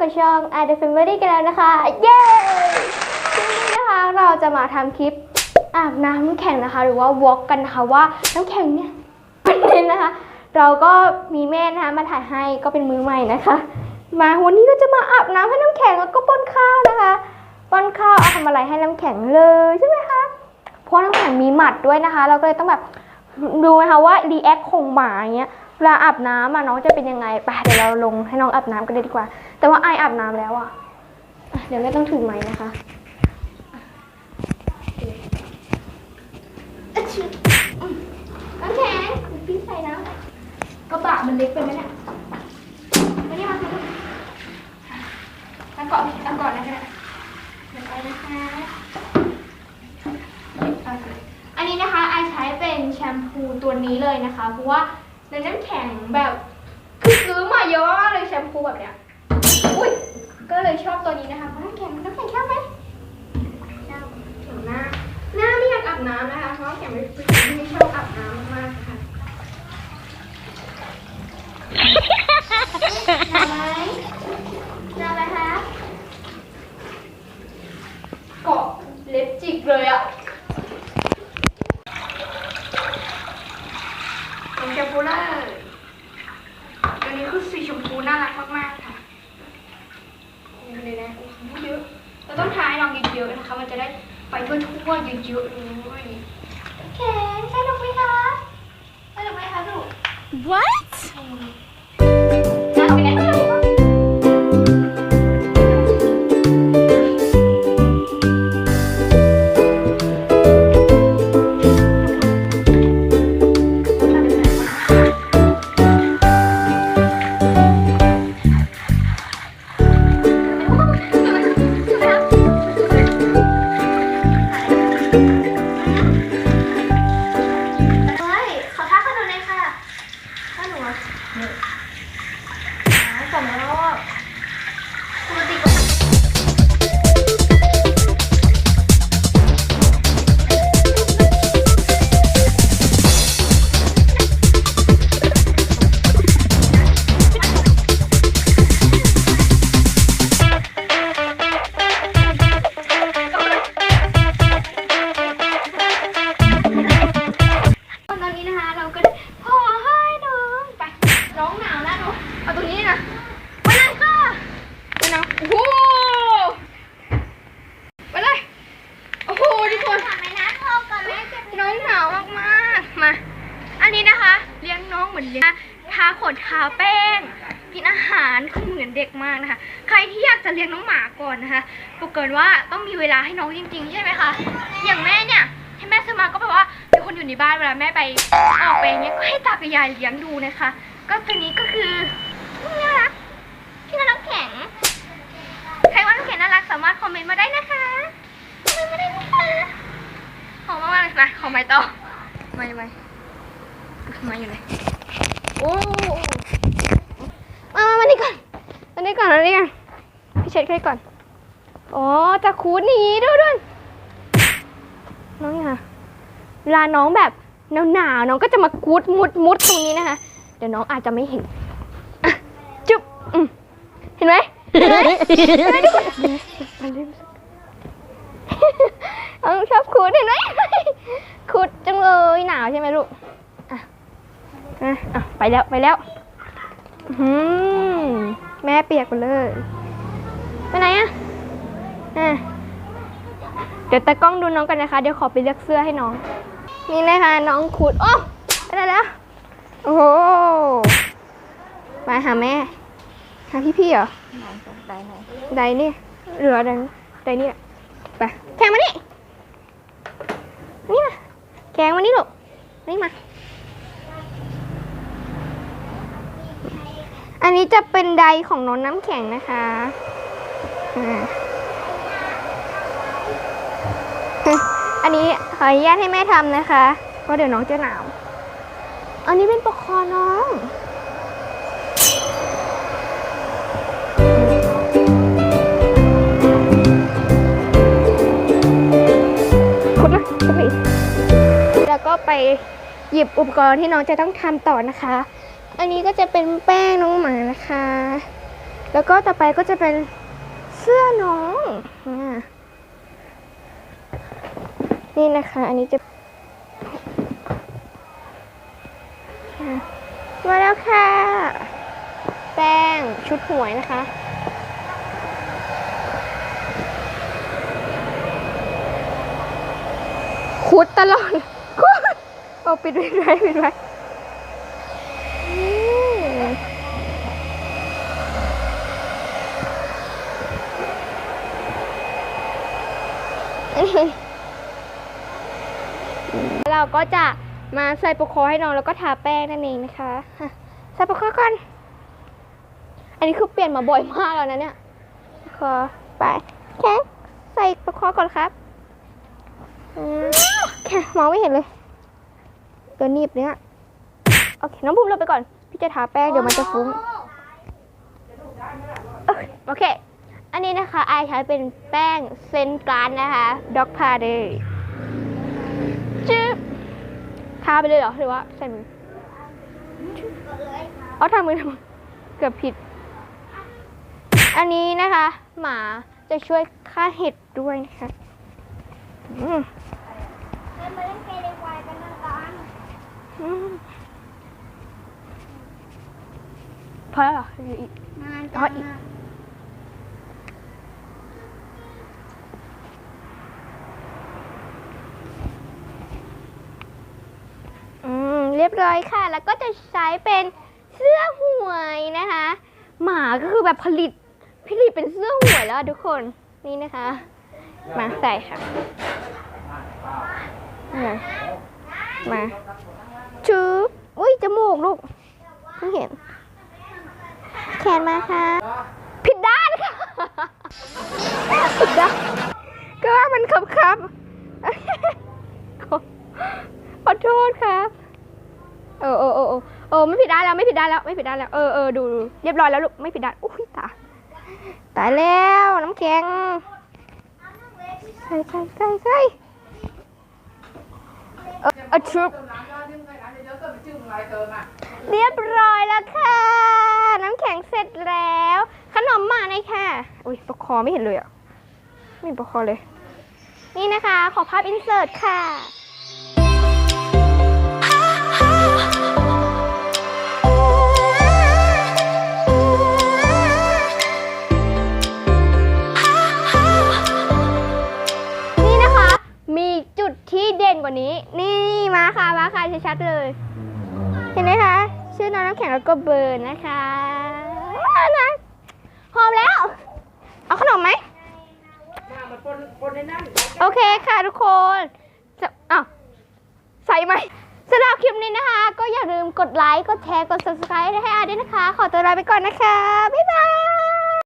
กับช่อง i d e Family กันแล้วนะคะ เย้วันนี้นะคะเราจะมาทำคลิปอาบน้ำน้ำแข็งนะคะ หรือว่าวอล์กกันนะคะว่าน้ำแข็งเนี่ยเป็นไงนะคะ เราก็มีแม่นะคะมาถ่ายให้ก็เป็นมือใหม่นะคะ มาวันนี้ก็จะมาอาบน้ำให้น้ำแข็งแล้วก็ป้อนข้าวนะคะป้อนข้าวเอาทำอะไรให้น้ำแข็งเลยใช่ไหมคะเพราะน้ำแข็งมีหมัดด้วยนะคะ เราก็เลยต้องแบบดูนะคะว่ารีแอคของหมายเงี้ย เวลาอาบน้ำอะน้องจะเป็นยังไงไปเดี๋ยวเราลงให้น้องอาบน้ำกันเลยดีกว่า แต่ว่าไออาบน้ำแล้วอะอะเดี๋ยวไม่ต้องถือไม้นะคะอะชิอืมน้ำแข็งพี่ใส่น้ำกระบะมันเล็กไปไหมเนี่ยไม่ได้มาค่ะตั้งก่อนตั้งก่อนนะคะเดี๋ยวไปนะคะอันนี้นะคะไอใช้เป็นแชมพูตัวนี้เลยนะคะเพราะว่า ในน้ำแข็งแบบคือซื้อมาเยอะมากเลยแชมพูแบบเนี้ยอุ้ยก็เลยชอบตัวนี้นะคะเพราะน้ำแข็งน้ำแข็งชอบไหมชอบถึงหน้าหน้าไม่อยากอาบน้ำนะคะเพราะน้ำแข็งเป็นผู้หญิงที่ไม่ชอบอาบน้ำมากๆค่ะหนาวไหมหนาวไหมคะเกาะเล็บจิกเลยอะเป็นแชียบูเลยตัวนี้คือสีชมพูน่ารักมากๆค่ะเลยนะโอ้โหเยอะเราต้องทาให้น้องเยอะๆนะคะ มันจะได้ไปทั่วๆเยอะๆเลยโอเคสนุกไหมคะสนุกไหมคะลูก What? ปรากฏว่าต้องมีเวลาให้น้องจริง ๆ ใช่ไหมคะ อย่างแม่เนี่ยให้แม่ซื้อมาก็แบบว่าเป็นคนอยู่ในบ้านเวลาแม่ไปออกไปอย่างเงี้ยก็ให้ตากับยายเลี้ยงดูนะคะ ก็ตัวนี้ก็คือน่ารักพี่น่ารักแข็งใครว่าน้องแข็งน่ารักสามารถคอมเมนต์มาได้นะคะคอมเมนต์มาได้นะคะหอมมากๆเลยนะขอไม้ต่อไม่ไม่ไม้อยู่ไหนโอ้มามามานี่ก่อนมานี่ก่อนมานี่ก่อนพี่เช็ดให้ก่อน อ๋อจะคูดหนีด้วยด้วยน้องค่ะเวลาน้องแบบหนาวๆน้องก็จะมาคูดมุดมุดตรงนี้นะคะ เดี๋ยวน้องอาจจะไม่เห็นจุ๊บเห็นไหมเห็นไหมทุกคนน้องชอบคูดเห็นไหมคูดจังเลยหนาวใช่ไหมลูกอะอะไปแล้วไปแล้วอืแม่เปียกหมดเลย ไปไหนอะ เดี๋ยวตากล้องดูน้องกันนะคะ เดี๋ยวขอไปเลือกเสื้อให้น้อง นี่นะคะน้องขุด โอ้ไปได้แล้ว โอ้โห มาหาแม่ หาพี่พี่เหรอไดไหนไดนี่เหลือไดไดนี่ไปแข่งมานี่นี่มาแข่งมานี่ลูกนี่มา อันนี้จะเป็นไดของน้องน้ำแข็งนะคะอ่า อันนี้ขออนุญาตให้แม่ทำนะคะ เพราะเดี๋ยวน้องจะหนาว อันนี้เป็นปลอกคอน้องคุณนะคุณแล้วก็ไปหยิบอุปกรณ์ที่น้องจะต้องทำต่อนะคะ อันนี้ก็จะเป็นแป้งน้องหมานะคะ แล้วก็ต่อไปก็จะเป็นเสื้อน้องอ่า นี่นะคะ อันนี้จะ มาแล้วค่ะ แป้งชุดหวยนะคะ คุดตลอดคุดเอาปิดปิดไว้ปิดไว้อืม เราก็จะมาใส่ปกคอให้น้องแล้วก็ทาแป้งนั่นเองนะคะใส่ปกคอก่อน อันนี้คือเปลี่ยนมาบ่อยมากแล้วนะเนี่ยคอไปแค่ใส่ปกคอก่อนครับแค่มองไม่เห็นเลยตัวหนีบเนี้ยโอเคน้องภูมิลงไปก่อน พี่จะทาแป้งเดี๋ยวมันจะฟุ้งโอเค อันนี้นะคะไอใช้เป็นแป้งเซนการ์ดนะคะด็อกพาเดย์จึ๊บาไปเลยเหรอหรือว่าใส่มือเอาทามือทำไมเกือบผิด อันนี้นะคะ หมาจะช่วยฆ่าเห็ดด้วยนะคะอืมมาเล่นเกมเด็กวายกันนะกันอืมพอแล้วเหรอหรืออีกนานอ๋ออีก อืม เรีย บร้อยค่ะ แล้วก็จะใช้เป็นเสื้อหวยนะคะ หมาก็คือแบบผลิตผลิตเป็นเสื้อหวยแล้วทุกคนนี่นะคะ มาใส่ค่ะมามาชุบอุ้ยจมูกลูกไม่เห็น แขนมาค่ะ ผิดด้านค่ะผิดด้านก็ว่ามันคับคับขอโทษครับ เออเออเออเออเออไม่ผิดได้านแล้วไม่ผิดได้านแล้วไม่ผิดได้านแล้วเออเออดูดูเรียบร้อยแล้วลูกไม่ผิดได้านอุ้ยตายตายแล้วน้ำแข็งใส่ใส่ใส่ใส่เออเออชุบเรียบร้อยแล้วค่ะ น้ำแข็งเสร็จแล้ว ขนมมาเลยค่ะ อุ้ยประคอไม่เห็นเลยอะไม่ประคอเลย นี่นะคะ ขอภาพอินเสิร์ตค่ะ นี่นะคะ มีจุดที่เด่นกว่านี้ นี่มาค่ะ มาค่ะ ชัดๆเลย เห็นไหมคะ ชื่อน้องน้ำแข็งแล้วก็เบิร์นนะคะว้าวนะหอมแล้ว เอาขนมไหม โอเคค่ะทุกคนจะอ้าวใส่ไหมสำหรับ คลิปนี้นะคะ ก็อย่าลืมกดไลค์ กดแชร์ กด subscribe ให้อาด้วยนะคะ ขอตัวลาไปก่อนนะคะ บ๊ายบาย